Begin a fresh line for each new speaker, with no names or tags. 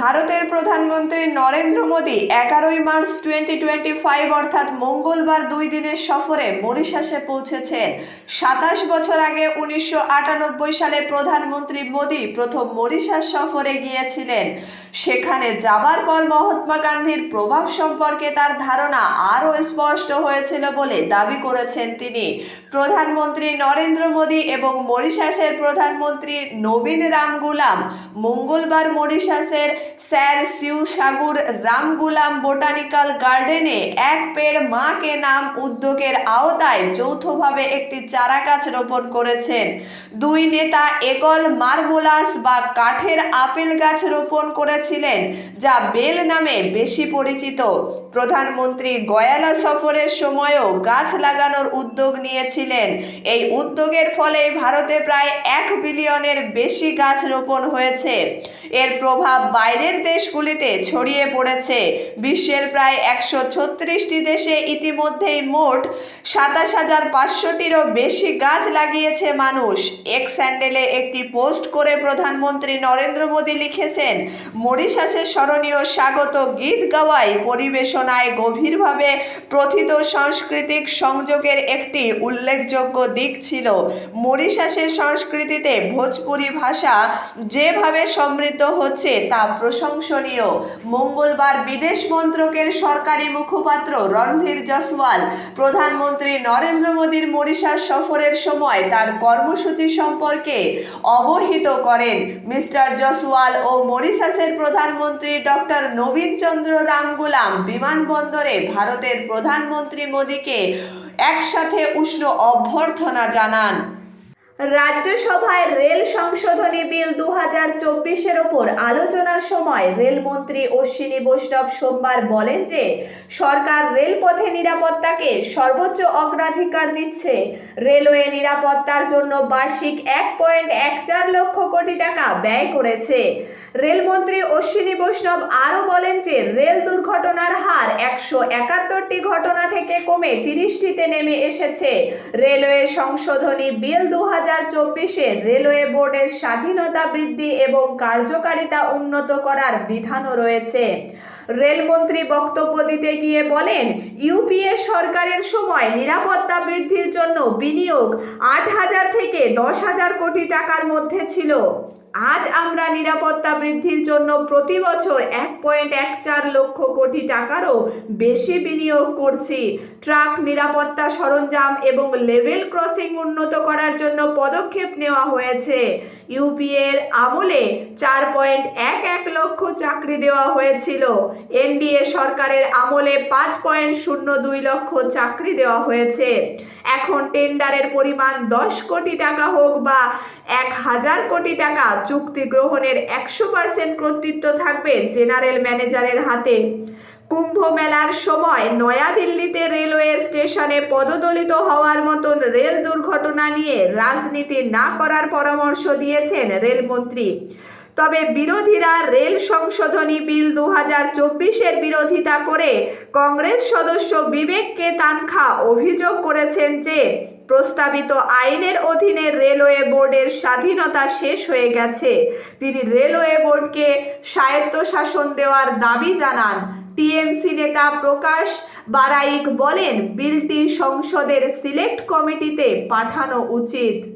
ভারতের প্রধানমন্ত্রী নরেন্দ্র মোদী এগারোই মার্চ টোয়েন্টি টোয়েন্টি ফাইভ অর্থাৎ মঙ্গলবার দুই দিনের সফরে মরিশাসে পৌঁছেছেন। সাতাশ বছর আগে উনিশশো আটানব্বই সালে প্রধানমন্ত্রী মোদী প্রথম মরিশাস সফরে গিয়েছিলেন। সেখানে যাবার পর মহাত্মা গান্ধীর প্রভাব সম্পর্কে তার ধারণা আরও স্পষ্ট হয়েছিল বলে দাবি করেছেন তিনি। প্রধানমন্ত্রী নরেন্দ্র মোদী এবং মরিশাসের প্রধানমন্ত্রী নবীন রামগুলাম মঙ্গলবার মরিশাসের স্যার সিউ সাগুর রামগুলাম বোটানিক্যাল গার্ডেনে এক পেড় মা কে নাম উদ্যোগের আওতায় যৌথভাবে একটি চারা গাছ রোপণ করেছেন। দুই নেতা একল মার্মোলাস বা কাঠের আপেল গাছ রোপণ করেছিলেন, যা বেল নামে বেশি পরিচিত। প্রধানমন্ত্রী গয়ালা সফরের সময়ও গাছ লাগানোর উদ্যোগ নিয়েছিলেন। এই উদ্যোগের ফলে ভারতে প্রায় এক বিলিয়নের বেশি গাছ রোপণ হয়েছে। এর প্রভাব বাইরের দেশগুলিতে ছড়িয়ে পড়েছে। বিশ্বের প্রায় একশো ছত্রিশটি দেশে ইতিমধ্যেই মোট সাতাশ হাজার পাঁচশোটিরও বেশি গাছ লাগিয়েছে মানুষ। এক স্যান্ডেলে একটি পোস্ট করে প্রধানমন্ত্রী নরেন্দ্র মোদী লিখেছেন মরিশাসের স্মরণীয় স্বাগত গীত গাওয়াই পরিবেশনায় গভীরভাবে প্রথিত সাংস্কৃতিক সংযোগের একটি উল্লেখযোগ্য দিক ছিল। মরিশাসের সংস্কৃতিতে ভোজপুরি ভাষা যেভাবে সমৃদ্ধ হচ্ছে তা প্রশংসনীয়। মঙ্গলবার বিদেশ মন্ত্রকের সরকারি মুখপাত্র রণধীর জসওয়াল প্রধানমন্ত্রী নরেন্দ্র মোদীর মরিশাস সফরের সময় তার কর্মসূচি সম্পর্কে অবহিত করেন মিস্টার জসওয়াল ও মরিশাসের প্রধানমন্ত্রী ডক্টর নবীন চন্দ্র রামগুলাম বিমানবন্দরে ভারতের প্রধানমন্ত্রী মোদীকে একসাথে উষ্ণ অভ্যর্থনা জানান। রাজ্যসভায় রেল সংশোধনী বিল দু হাজার চব্বিশের ওপর আলোচনার সময় রেলমন্ত্রী অশ্বিনী বৈষ্ণব সোমবার বলেন যে, সরকার রেলপথে নিরাপত্তাকে সর্বোচ্চ অগ্রাধিকার দিচ্ছে। রেলওয়ে নিরাপত্তার জন্য বার্ষিক এক পয়েন্ট এক চার লক্ষ কোটি টাকা ব্যয় করেছে। রেলমন্ত্রী অশ্বিনী বৈষ্ণব আরও বলেন যে, রেল দুর্ঘটনার হার একশো একাত্তরটি ঘটনা থেকে কমে তিরিশটিতে নেমে এসেছে। রেলওয়ে সংশোধনী বিল দু হাজার হাজার চব্বিশে রেলওয়ে বোর্ডের স্বাধীনতা বৃদ্ধি এবং কার্যকারিতা উন্নত করার বিধানও রয়েছে। রেলমন্ত্রী বক্তব্য দিতে গিয়ে বলেন, ইউপিএ সরকারের সময় নিরাপত্তা বৃদ্ধির জন্য বিনিয়োগ আট হাজার থেকে দশ হাজার কোটি টাকার মধ্যে ছিল। আজ আমরা নিরাপত্তা বৃদ্ধির জন্য প্রতি বছর এক পয়েন্ট এক চার লক্ষ কোটি টাকারও বেশি বিনিয়োগ করছি। ট্রাক নিরাপত্তা সরঞ্জাম এবং লেভেল ক্রসিং উন্নত করার জন্য পদক্ষেপ নেওয়া হয়েছে। ইউপিএর আমলে চার পয়েন্ট এক এক লক্ষ চাকরি দেওয়া হয়েছিল। এনডিএ সরকারের আমলে পাঁচ পয়েন্ট শূন্য দুই লক্ষ চাকরি দেওয়া হয়েছে। এখন টেন্ডারের পরিমাণ দশ কোটি টাকা হোক বা এক হাজার কোটি টাকা চুক্তি গ্রহণের একশো পার্সেন্ট কর্তৃত্ব থাকবে জেনারেল ম্যানেজারের হাতে। কুম্ভ মেলার সময় নয়াদিল্লিতে রেলওয়ে স্টেশনে পদদলিত হওয়ার মতন রেল দুর্ঘটনা নিয়ে রাজনীতি না করার পরামর্শ দিয়েছেন রেলমন্ত্রী। তবে বিরোধীরা রেল সংশোধনী বিল দু হাজার চব্বিশের বিরোধিতা করে কংগ্রেস সদস্য বিবেককে তানখা অভিযোগ করেছেন যে প্রস্তাবিত আইনের অধীনে রেলওয়ে বোর্ডের স্বাধীনতা শেষ হয়ে গেছে। তিনি রেলওয়ে বোর্ডকে স্বায়ত্তশাসন দেওয়ার দাবি জানান। টিএমসি নেতা প্রকাশ বারাইক বলেন, বিলটি সংসদের সিলেক্ট কমিটিতে পাঠানো উচিত।